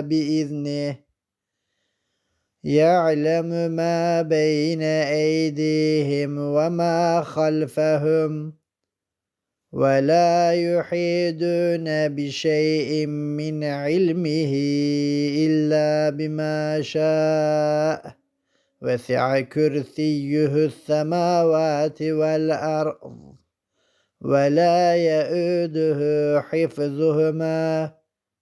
بإذنه. يعلم ما بين أيديهم وما خلفهم ولا يحيدون بشيء من علمه إلا بما شاء. وسع كرسيه السماوات والأرض ولا يؤده حفظهما.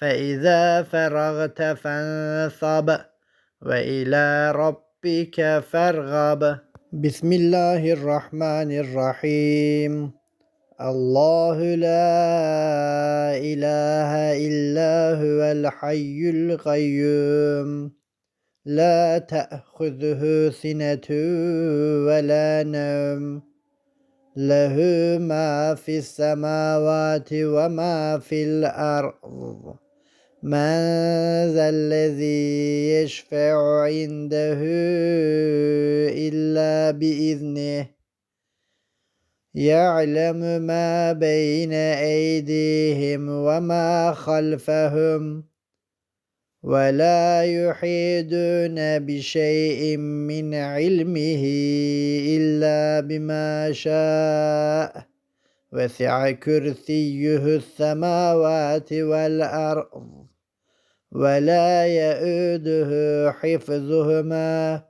فإذا فرغت فانصب وإلى ربك فارغب بسم الله الرحمن الرحيم الله لا إله إلا هو الحي القيوم لا تأخذه سنة ولا نوم له ما في السماوات وما في الأرض من ذا الذي يشفع عنده إلا بإذنه يعلم ما بين أيديهم وما خلفهم ولا يحيدون بشيء من علمه إلا بما شاء وسع كرسيه السماوات والأرض ولا يؤده حفظهما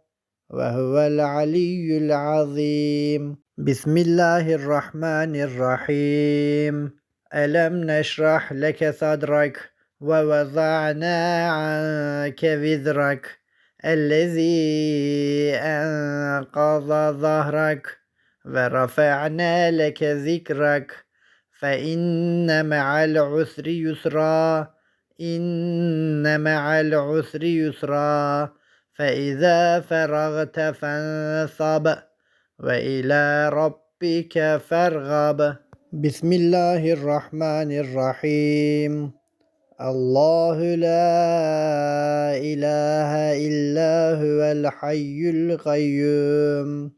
وهو العلي العظيم. بسم الله الرحمن الرحيم. ألم نشرح لك صدرك ووضعنا عنك وزرك الذي أنقض ظهرك ورفعنا لك ذكرك فإن مع العسر يسرا إن مع العسر يسرا فإذا فرغت فانصب وإلى ربك فارغب. بسم الله الرحمن الرحيم. الله لا إله إلا هو الحي القيوم.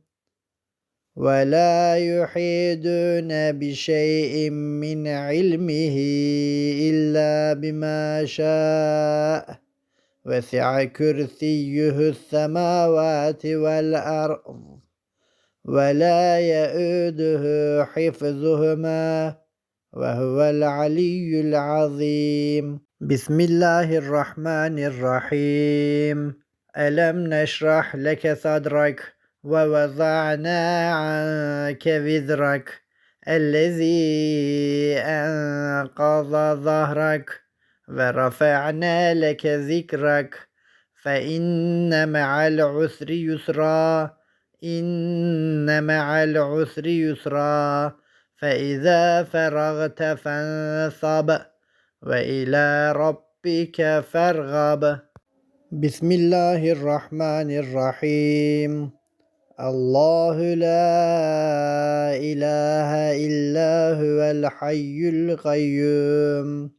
ولا يحيدون بشيء من علمه إلا بما شاء وسع كرسيه السماوات والأرض ولا يؤده حفظهما وهو العلي العظيم بسم الله الرحمن الرحيم ألم نشرح لك صدرك ووضعنا عنك وزرك الذي أنقض ظهرك ورفعنا لك ذكرك. فإن مع العسر يسرا إن مع العسر يسرا. فإذا فرغت فانصب وإلى ربك فارغب. بسم الله الرحمن الرحيم. الله لا إله إلا هو الحي القيوم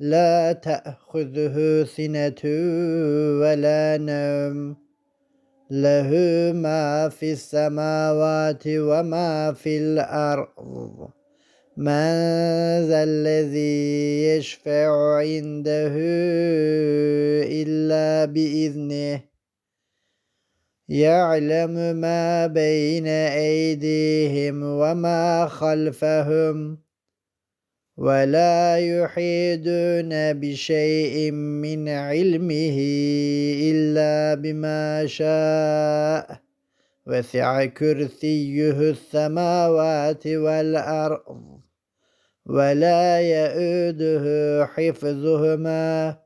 لا تأخذه سنة ولا نوم له ما في السماوات وما في الأرض من ذا الذي يشفع عنده إلا بإذنه يعلم ما بين أيديهم وما خلفهم ولا يحيدون بشيء من علمه إلا بما شاء. وسع كرسيه السماوات والأرض ولا يؤده حفظهما.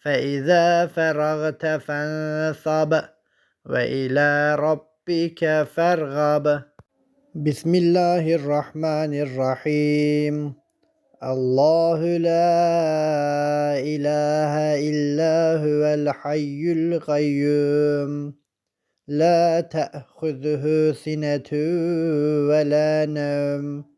فإذا فرغت فانصب وإلى ربك فارغب. بسم الله الرحمن الرحيم. الله لا إله إلا هو الحي القيوم. لا تأخذه سنة ولا نوم.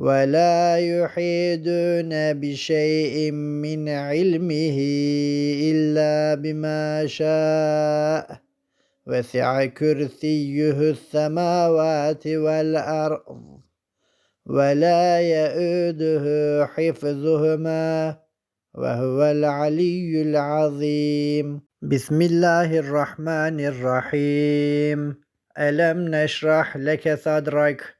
ولا يحيدون بشيء من علمه إلا بما شاء. وسع كرسيه السماوات والأرض ولا يؤده حفظهما وهو العلي العظيم. بسم الله الرحمن الرحيم. ألم نشرح لك صدرك؟